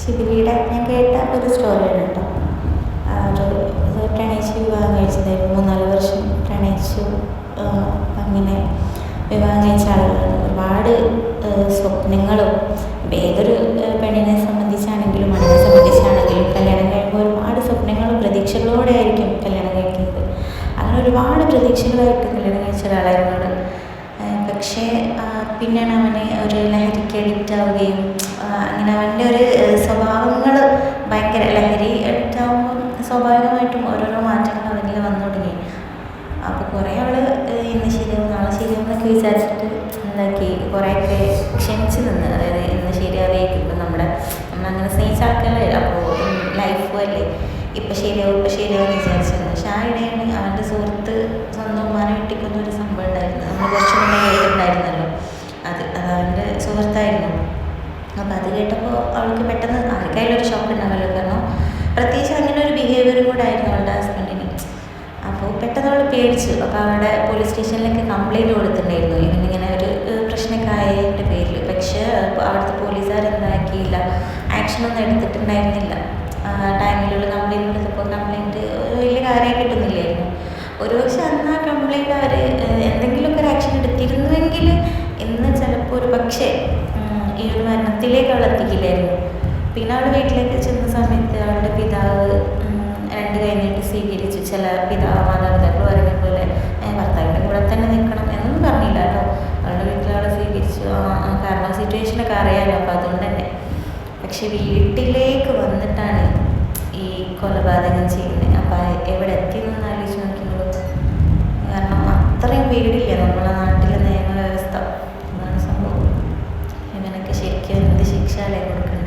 ശിവലിയുടെ ഞാൻ കേട്ട ഒരു സ്റ്റോറിയാണ് കേട്ടോ. ഒരു പ്രണയിച്ച് വിവാഹം കഴിച്ചതായിരുന്നു. മൂന്നാൽ വർഷം പ്രണയിച്ചു അങ്ങനെ വിവാഹം കഴിച്ച ആളുകളാണ്. ഒരുപാട് സ്വപ്നങ്ങളും ഏതൊരു പെണ്ണിനെ സംബന്ധിച്ചാണെങ്കിലും മണ്ണിനെ സംബന്ധിച്ചാണെങ്കിലും കല്യാണം കഴിയുമ്പോൾ ഒരുപാട് സ്വപ്നങ്ങളും പ്രതീക്ഷകളോടെ ആയിരിക്കും കല്യാണം കഴിക്കുന്നത്. അങ്ങനെ ഒരുപാട് പ്രതീക്ഷകളായിട്ട് കല്യാണം കഴിച്ച ഒരാളായിരുന്നു പക്ഷേ പിന്നെയാണ് അവന് ഒരു ലഹരിക്ക് അഡിക്റ്റ് ആവുകയും അങ്ങനെ അവന്റെ ഒരു ഭയങ്കര ലഹരി എടുത്താകുമ്പോൾ സ്വാഭാവികമായിട്ടും ഓരോരോ മാറ്റങ്ങൾ അവനിൽ വന്നു തുടങ്ങി. അപ്പോൾ കുറേ അവൾ ഇന്ന് ശരിയാവും നാളെ ശരിയാവും എന്നൊക്കെ വിചാരിച്ചിട്ട് എന്താക്കി കുറേയൊക്കെ ക്ഷമിച്ച് നിന്ന്. അതായത് ഇന്ന് ശരിയാവേക്കും ഇപ്പം നമ്മുടെ നമ്മളങ്ങനെ സ്നേഹിച്ച ആൾക്കാരല്ലേ അപ്പോൾ ലൈഫ് അല്ലേ? ഇപ്പം ശരിയാവും ഇപ്പം ശരിയാവും എന്ന് വിചാരിച്ചിരുന്നു. പക്ഷെ ആ ഇടയാണ് അവന്റെ സുഹൃത്ത് സ്വന്തം ഉമ്മാനെ കിട്ടിക്കുന്ന ഒരു സംഭവം ഉണ്ടായിരുന്നു. നമ്മൾ കുറച്ച് മുന്നേ കേട്ടിട്ടുണ്ടായിരുന്നല്ലോ. അത് അത് അവന്റെ സുഹൃത്തായിരുന്നു. അപ്പോൾ അത് കേട്ടപ്പോൾ അവൾക്ക് പെട്ടെന്ന് ആർക്കായാലും ഒരു ഷോക്ക് ഉണ്ടാവുമല്ലോ കാരണം പ്രത്യേകിച്ച് അങ്ങനെ ഒരു ബിഹേവിയറും കൂടെ ആയിരുന്നു അവളുടെ ഹസ്ബൻഡിന് അപ്പോൾ പെട്ടെന്ന് അവൾ പേടിച്ചു. അപ്പോൾ അവിടെ പോലീസ് സ്റ്റേഷനിലേക്ക് കംപ്ലയിന്റ് കൊടുത്തിട്ടുണ്ടായിരുന്നു. ഇവനിങ്ങനെ ഒരു പ്രശ്നമൊക്കെ ആയതിന്റെ പേരിൽ പക്ഷേ അവിടുത്തെ പോലീസുകാർ എന്താക്കിയില്ല ആക്ഷനൊന്നും എടുത്തിട്ടുണ്ടായിരുന്നില്ല. ടൈമിലുള്ള കംപ്ലയിന്റ് കൊടുത്തപ്പോൾ കംപ്ലയിന്റ് വലിയ കാര്യം കിട്ടുന്നില്ലായിരുന്നു. ഒരുപക്ഷെ അന്ന് ആ കംപ്ലയിന്റ് അവർ എന്തെങ്കിലുമൊക്കെ ഒരു ആക്ഷൻ എടുത്തിരുന്നുവെങ്കിൽ ഇന്ന് ചിലപ്പോൾ ഒരു പക്ഷേ ഈ ഒരു മരണത്തിലേക്ക് അവൾ എത്തിക്കില്ലായിരുന്നു പിന്നെ അവൾ വീട്ടിലേക്ക് ചെന്ന സമയത്ത് അവളുടെ പിതാവ് രണ്ട് സ്വീകരിച്ചു. ചില പിതാവ് മാതാപിതാക്കൾ പറയുന്ന പോലെ "ഏ, ഭർത്താവിന്റെ കൂടെ തന്നെ നിൽക്കണം എന്നൊന്നും പറഞ്ഞില്ല കേട്ടോ. അവളുടെ വീട്ടിലവളെ സ്വീകരിച്ചു. കാരണം സിറ്റുവേഷനൊക്കെ അറിയാമല്ലോ അപ്പോൾ അതുകൊണ്ട് തന്നെ. പക്ഷെ വീട്ടിലേക്ക് വന്നിട്ടാണ് ഈ കൊലപാതകം ചെയ്യുന്നത്. അപ്പോൾ എവിടെ എത്തിയെന്നൊന്ന് ആലോചിച്ച് നോക്കിയുള്ളൂ കാരണം അത്രയും പേടില്ല നമ്മളെ നാട്ടിലെ നിയമവ്യവസ്ഥ? അതാണ് സംഭവം. ഇവനൊക്കെ ശരിക്കും എന്ത് ശിക്ഷ അല്ലേ കൊടുക്കുന്നത്